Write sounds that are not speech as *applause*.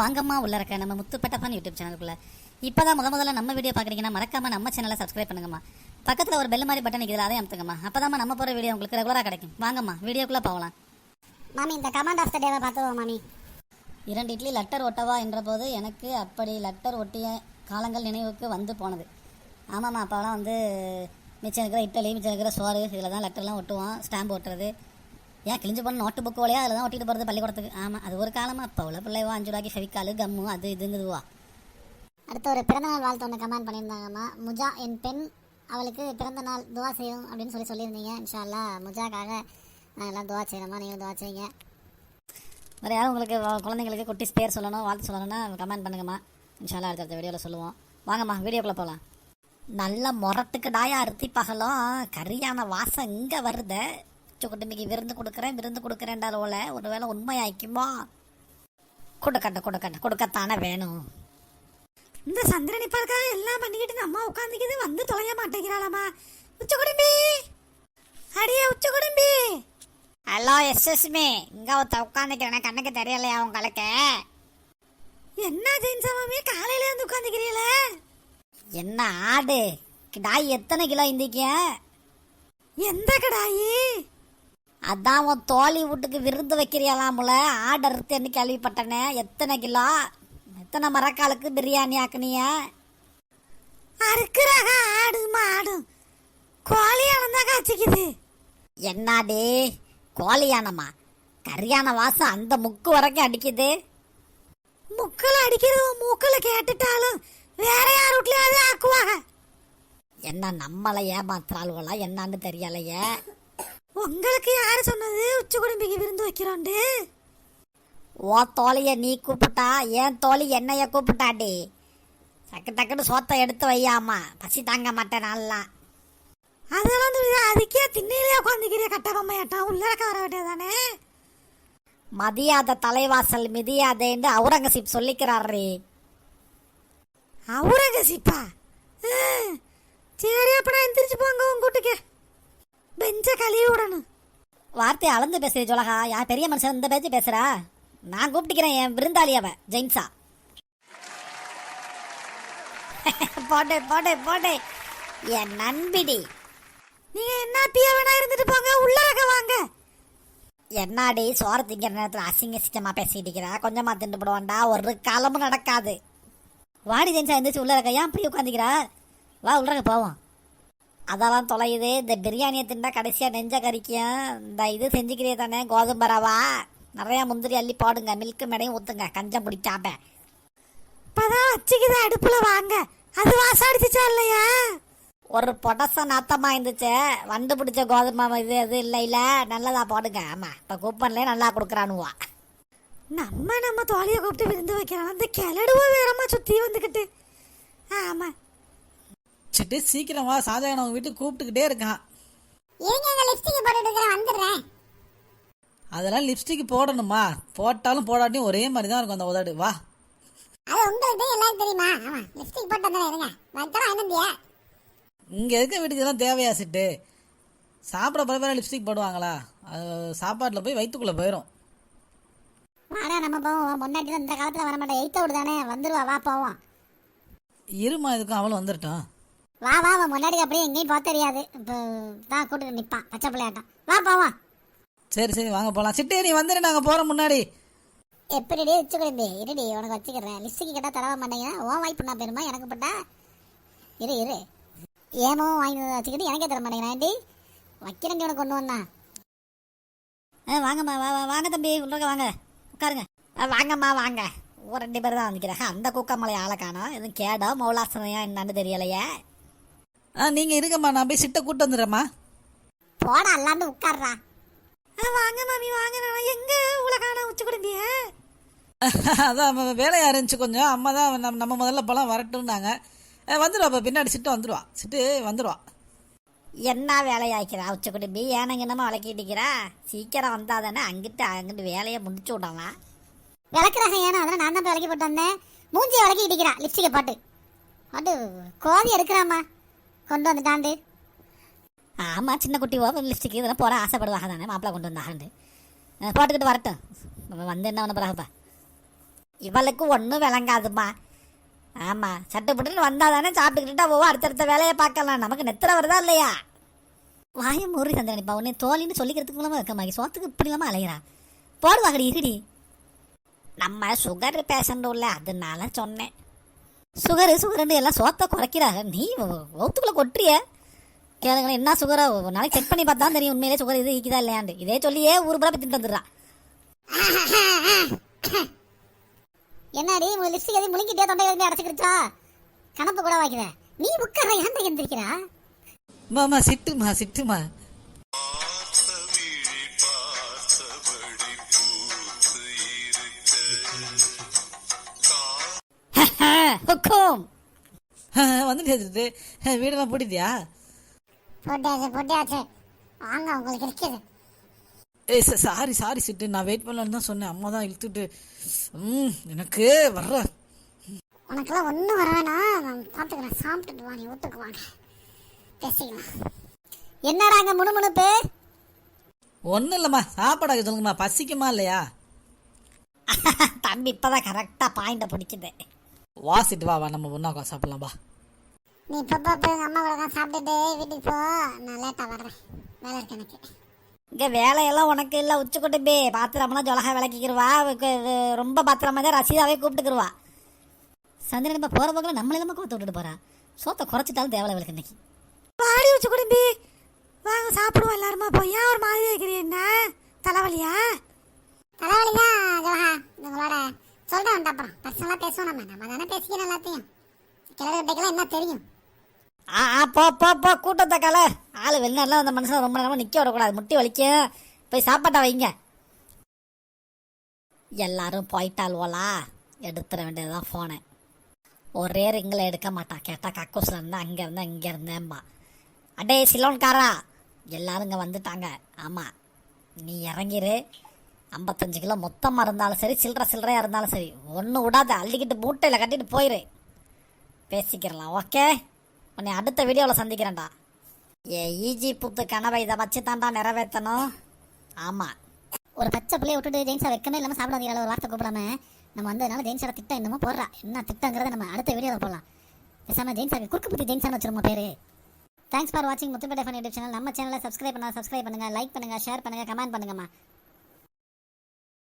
வாங்கம்மா உள்ள இருக்க. நம்ம முத்துப்பட்டப்பான் யூடியூப் சேனலுக்குள்ள இப்பதான் முத முதல்ல நம்ம வீடியோ பாக்குறீங்கன்னா மறக்காம நம்ம சேனலை சப்ஸ்கிரைப் பண்ணுங்கம்மா. பக்கத்துல ஒரு பெல் மாதிரி பட்டன் நிற்கிறது அதையும் அமுத்துங்கம்மா. அப்பதான் நம்ம போற வீடியோ உங்களுக்கு ரெகுலரா கிடைக்கும். வாங்கம்மா வீடியோக்குள்ள போகலாம். மாமி இந்த கமாண்ட் ஆஃப் த டேவை பார்த்துருவோம் மாமி. இரண்டு இட்லி லெட்டர் ஒட்டவா என்ற போது எனக்கு அப்படி லெட்டர் ஒட்டிய காலங்கள் நினைவுக்கு வந்து போனது. ஆமாம்மா அப்போலாம் வந்து மிச்சம் இருக்கிற இட்லி மிச்சம் இருக்கிற சோறு இதில் தான் லெட்டர்லாம் ஒட்டுவோம் ஸ்டாம்ப் ஒட்டுறது. ஏன் கிழிஞ்சு போன நோட்டு புக்கு வழியா அதில் தான் ஒட்டிட்டு போகிறது பள்ளிக்கூடத்துக்கு? ஆமாம் அது ஒரு காலமாக இப்போ உள்ள பிள்ளைவா அஞ்சு ரூபாய்க்கு ஃபெவிக்காலு கம்மு அது இதுங்குதுவா அடுத்து ஒரு பிறந்தநாள் வாழ்த்து ஒன்று கமெண்ட் பண்ணியிருந்தாங்கம்மா. முஜா என் பெண் அவளுக்கு பிறந்த நாள் துவா செய்யும் அப்படின்னு சொல்லி சொல்லியிருந்தீங்க. இன்ஷா அல்லாஹ் முஜாக்காக நாங்கள் எல்லாம் துவா செய்கிறோமா நீங்களும் துவா செய்யுங்க. வேறு யாரும் உங்களுக்கு குழந்தைங்களுக்கு குட்டிஸ் பேர் சொல்லணும் வாழ்த்து சொல்லணும்னா கமெண்ட் பண்ணுங்கம்மா. இன்ஷால்லா அடுத்தடுத்த வீடியோவில் சொல்லுவோம். வாங்கம்மா வீடியோக்குள்ளே போகலாம் நல்ல முரட்டுக்கு டாயா அறுத்தி பகலும் கரியான வாசம் இங்கே வருத. குட்டும்பிக்கு விருந்து கொடுக்குறேன் விருந்து கொடுக்குறேன்டால ஒருவேளை உண்மையாய்க்குமோ கொடுக்கட்ட கொடுக்கட்ட கொடுக்கத்தானே வேணும். இந்த சந்திரன் இப்ப இருக்கா எல்லாம் பண்ணிக்கிட்டு இந்த அம்மா உட்காந்துக்கிது வந்து தொலைய மாட்டேங்கிறாளாமா? உச்ச குடும்பி அடியே உச்ச குடும்பி ஹலோ எஸ்எஸ்மி இங்க ஒருத்த உட்காந்துக்கிறேன் கண்ணுக்கு தெரியலையா உங்களுக்கு என்ன ஜெயின் மாமி காலையில வந்து உட்காந்துக்கிறீல என்ன ஆடு? கிடாய் எத்தனை கிலோ இந்திக்க? எந்த கிடாயி? அதான் உன் தோழி வீட்டுக்கு விருந்து வைக்கிறியலாமுல? ஆர்டர் இருக்குன்னு கேள்விப்பட்டனே. எத்தனை கிலோ? எத்தனை மரக்காலுக்கு பிரியாணி ஆக்குனிய அறுக்கிறாக ஆடு ஆடும் கோழி தான் காய்ச்சிக்குது. என்னாடி கோழியானமா கரியான வாசம் அந்த முக்கு வரைக்கும் அடிக்குது. முக்கில் அடிக்கிறது மூக்கில் கேட்டுட்டாலும் வேற யார் வீட்லயாவது ஆக்குவாங்க. என்ன நம்மளை ஏமாத்துறாளுவலாம் என்னன்னு தெரியலையே. உங்களுக்கு யாரு சொன்னது? உச்சி குடும்பிக்கு விருந்து வைக்கிறோண்டு. ஓ தோழிய நீ கூப்பிட்டா ஏன் தோழி என்னைய கூப்பிட்டாடி டக்கு டக்குன்னு சோத்தை எடுத்து வையாமா. பசி தாங்க மாட்டேன் நான்லாம். அதெல்லாம் தெரியுது அதுக்கே திண்ணையிலே உட்காந்துக்கிறிய கட்டபொம்மையாட்டா உள்ள வர வேண்டியதானே மதியாத தலைவாசல் மிதியாதேன்னு அவுரங்கசீப் சொல்லிக்கிறாரே அவுரங்கசீப்பா? சரி அப்ப நான் எந்திரிச்சு போங்க உங்க வீட்டுக்கு பெஞ்ச கழுவி விடணும். வார்த்தை அளந்து பேசுறீ ஜோலகா. யார் பெரிய மனுஷன் இந்த பேச்சு பேசுறா? நான் கூப்பிட்டுக்கிறேன் என் விருந்தாளி அவ ஜெயின்ஸா. போட்டே போட்டே போட்டே என் நண்பிடி. நீங்க என்ன பியவனா இருந்துட்டு போங்க? உள்ள வாங்க. என்னடி சோறு திங்கிற நேரத்தில் அசிங்க சிச்சமா பேசிட்டு இருக்கிறா? கொஞ்சமா திண்டு போடுவான்டா. ஒரு காலமும் நடக்காது. வாடி ஜென்சா எந்திரிச்சு உள்ள இருக்க. ஏன் அப்படி உட்காந்துக்கிறா வா உள்ள போவோம். அதெல்லாம் தொலையுது. இந்த பிரியாணியை தின்னா கடைசியாக நெஞ்ச கறிக்கும் இந்த இது செஞ்சுக்கிறே தானே கோதுமை ரவா. நிறையா முந்திரி அள்ளி போடுங்க. மில்க்கு மேடையும் ஊற்றுங்க கஞ்சம் பிடிச்சாப்ப இப்போதான் வச்சுக்குது அடுப்பில் வாங்க. அது வாசம் இல்லையா? ஒரு பொடச நாத்தமா இருந்துச்சு. வந்து பிடிச்ச கோதுமை இது இது இல்லை இல்லை. நல்லதா போடுங்க. ஆமாம் இப்போ கூப்பன்லேயே நல்லா கொடுக்குறானுவா. நம்ம நம்ம தோழியை கூப்பிட்டு விருந்து வைக்கிறோம் அந்த கிளடுவோ வேறமா சுற்றி வந்துக்கிட்டு. ஆமாம் சிட்டு சீக்கிரம் வா ஷாஜகான் அவங்க வீட்டுக்கு கூப்பிட்டுக்கிட்டே இருக்கான். அதெல்லாம் லிப்ஸ்டிக் போடணுமா? போட்டாலும் போடாட்டியும் ஒரே மாதிரி தான் இருக்கும் அந்த உதடு. வா. அது உங்களுக்கு எல்லாரும் தெரியுமா? ஆமா லிப்ஸ்டிக் போட்டு வந்துடுறேன் இருங்க. இங்கே இருக்க வீட்டுக்கு இதெல்லாம் தேவையா சிட்டு? சாப்பிட பிறகு லிப்ஸ்டிக் போடுவாங்களா? அது சாப்பாட்டில் போய் வயிற்றுக்குள்ளே போயிடும் வாடா நம்ம போவோம். முன்னாடி இந்த காலத்துல வர மாட்டேன் எய்த்த விடு தானே வந்துருவா வா போவோம். இருமா இதுக்கும் அவளும் வந்துட்டோம் வா வா அவன் முன்னாடி அப்படியே எங்கேயும் போக தெரியாது. இப்போ தான் கூட்டிட்டு நிப்பான் பச்சை பிள்ளையாட்டம். வா போவோம் சரி சரி வாங்க போகலாம் சிட்டு நீ வந்துடு நாங்கள் போகிறோம் முன்னாடி. எப்படிடி வச்சு கொடுப்பி இருடி உனக்கு வச்சுக்கிறேன். லிஸ்ட்டுக்கு கேட்டால் தரவ மாட்டேங்கிறேன் ஓ வாய்ப்பு நான் பெருமா? எனக்கு பட்டா? இரு இரு. ஏமோ வாங்கி வச்சுக்கிட்டு எனக்கே தர மாட்டேங்கிறேன் வைக்கிறேன் உனக்கு கொண்டு வந்தான் ஆ வாங்கம்மா வா வா- வாங்க தம்பி உள்ள வாங்க. உட்காருங்க. ஆ, வாங்கம்மா வாங்க. ஒரு ரெண்டு பேர் தான் வந்துக்கிறாங்க அந்த கூக்கமலை ஆளை காணோம். எதுவும் கேடோ மௌலாசனையா என்னன்னு தெரியலையே. ஆ நீங்கள் இருங்கம்மா நான் போய் சிட்டை கூட்டு வந்துடுறேம்மா. போடா அல்லாண்டு உட்கார்றா. ஆ, வாங்க மாமி வாங்க எங்க காணோம் உச்சி குடும்பிய *laughs* அதான் அவ வேலையா இருந்துச்சு கொஞ்சம். அம்மா தான் நம்ம நம்ம முதல்ல போலாம் வரட்டும்னாங்க. வந்துடுவா இப்போ பின்னாடி சிட்டு வந்துடுவா சிட்டு வந்துடுவா என்ன வேலையாக்கிறா உச்சி குடும்பி ஏனங்க என்னமா விளக்கிட்டிக்கிறா சீக்கிரம் வந்தா தானே அங்கிட்டு அங்கிட்டு வேலையை முடிச்சு விடலாம் விளக்குறாங்க ஏன்னா அதெல்லாம் நான் தான் விளக்கி போட்டு வந்தேன். மூஞ்சியை விளக்கி இடிக்கிறா லிப்ஸ்டிக்கை போட்டு. அது கோதி எடுக்கிறாம்மா. கொண்டு வந்துட்டாண்டு. ஆமாம் சின்ன குட்டி ஓ லிப்ஸ்டிக் இதெல்லாம் போட ஆசைப்படுவாங்க தானே மாப்பிள்ளை கொண்டு வந்தாண்டு. போட்டுக்கிட்டு வரட்டும். வந்து என்ன பண்ண பிறகுப்பா இவளுக்கு ஒன்றும் விளங்காதும்மா. ஆமாம் சட்டை போட்டுன்னு வந்தால் தானே சாப்பிட்டுக்கிட்டா அடுத்த அடுத்தடுத்த வேலையை பார்க்கலாம். நமக்கு நெத்திர வருதா இல்லையா? வாய முறி சந்திரனிப்பா உன்னை தோழின்னு சொல்லிக்கிறதுக்கு மூலமாக இருக்கமாகி சோத்துக்கு இப்படி இல்லாமல் அலைகிறா போடுவாங்கடி இருடி நம்ம சுகர் பேஷண்ட் உள்ள அதனால சொன்னேன். சுகரு சுகருன்னு எல்லாம் சோத்தை குறைக்கிறாங்க. நீ வவுத்துக்குள்ளே கொட்டுறிய? கேளுங்களேன் என்ன சுகரோ? ஒரு நாளைக்கு செக் பண்ணி பார்த்தா தெரியும். உண்மையிலே சுகர் இது ஈக்குதா இல்லையாண்டு இதே சொல்லியே ஊர் பூரா திட்டு வந்துடுறா என்னடி உங்க லிப்ஸ்டிக் எதையும் முழுங்கிட்டே தொண்டை எதுவுமே அடைச்சிக்கிடுச்சா கணப்பு கூட வைக்கிற நீ உட்கார ஏன்டா எந்திரிக்கிறா? அம்மா சிட்டுமா சிட்டுமா. ஹுக்கும் வந்துட்டு வீடெல்லாம் பூட்டிட்டியா? போட்டியாச்சு போட்டியாச்சு. வாங்க உங்களுக்கு இருக்குது. ஏய் சாரி சாரி சிட்டு. நான் வெயிட் பண்ணலான்னு தான் சொன்னேன். அம்மா தான் இழுத்துட்டு. ம் எனக்கு வர்ற. உனக்கெல்லாம் ஒன்றும் வர வேணாம் நான் பார்த்துக்கிறேன் சாப்பிட்டுட்டு வா நீ வீட்டுக்கு வாங்க. பேசிக்கலாம். என்னடா அங்கே முணுமுணுப்பு? ஒன்றும் இல்லைம்மா. சாப்பாடாக்க சொல்லுங்கம்மா பசிக்குமா இல்லையா? *laughs* தம்பி இப்பதான் கரெக்டா பாயிண்ட பிடிக்குது. வா சிட்டு வா வா நம்ம ஒன்றா உட்காந்து சாப்பிடலாம் வா. நீ இப்போ போய் எங்கள் அம்மா கூட தான் சாப்பிட்டுட்டு வீட்டுக்கு போ. நான் லேட்டாக வர்றேன். வேலை இருக்கு எனக்கு. இங்க வேலையெல்லாம் உனக்கு இல்ல உச்சி கொட்டுப்பே பாத்திரம்னா ஜொலகா விளக்கிக்கிருவா. ரொம்ப பத்திரமா தான் ரசீதாவே கூப்பிட்டுக்கிருவா. சந்திரன் இப்ப போற போக்கில் நம்மள இல்லாம கோத்து விட்டுட்டு போறா? சோத்தை குறைச்சிட்டாலும் தேவலை இவளுக்கு இன்னைக்கு. வாடி உச்சி குடும்பி வாங்க சாப்பிடுவோம் எல்லாருமா. போய் ஏன் ஒரு மாதிரி என்ன? தலைவலியா? தலைவலி தான் ஜோஹா உங்களோட சொல்கிறேன் வந்து அப்புறம். பர்சனலாக பேசுவோம் நம்ம. நம்ம தானே பேசிக்கிறோம் எல்லாத்தையும். கிழக்கிட்டக்கெல்லாம் என்ன தெரியும்? ஆ ஆ, போ போ போ கூட்டத்தை கால. ஆள் வெளிநாடுலாம் அந்த மனுஷன் ரொம்ப நேரமாக நிற்க விடக்கூடாது. முட்டி வலிக்கும் போய் சாப்பாட்டை வைங்க. எல்லாரும் போயிட்டாள்வோலா எடுத்துட வேண்டியதுதான் ஃபோனை ஒரே ரிங்கில் எடுக்க மாட்டான். கேட்டால் கக்கூசில் இருந்தால் அங்கே இருந்தால் இங்கே இருந்தேன்பா. அடே சிலோன்காரா. எல்லாரும் இங்கே வந்துட்டாங்க. ஆமாம் நீ இறங்கிரு. ஐம்பத்தஞ்சு கிலோ மொத்தமாக இருந்தாலும் சரி சில்லற சில்லறையாக இருந்தாலும் சரி ஒன்று விடாத அள்ளிக்கிட்டு மூட்டையில் கட்டிட்டு போயிரு. பேசிக்கிறலாம் ஓகே? உன்னை அடுத்த வீடியோவில் சந்திக்கிறேன்டா. ஏ ஈஜி புத்து கனவை இதை வச்சு தாண்டா நிறைவேற்றணும். ஆமாம் ஒரு பச்சை பிள்ளைய விட்டுட்டு ஜெயின்ஸா வைக்கமே இல்லாமல் சாப்பிட ஒரு வார்த்தை கூப்பிடாம நம்ம வந்து அதனால ஜெயின்ஸோட திட்டம் என்னமோ போடுறா. என்ன திட்டங்கிறத நம்ம அடுத்த வீடியோவில் போடலாம். பேசாமல் ஜெயின்ஸாக்கு குறுக்கு புத்தி ஜெயின்ஸான்னு வச்சிருமா பேர். தேங்க்ஸ் ஃபார் வாட்சிங் முத்துப்பேட்டை ஃபன் யூடியூப் சேனல் நம்ம சேனலை சப்ஸ்கிரைப் பண்ணால் சப்ஸ்கிரைப் பண்ணுங்க லைக் பண்ணுங்கள் ஷேர் பண்ணுங்கள் கமெண்ட் பண்ணுங்கம்மா.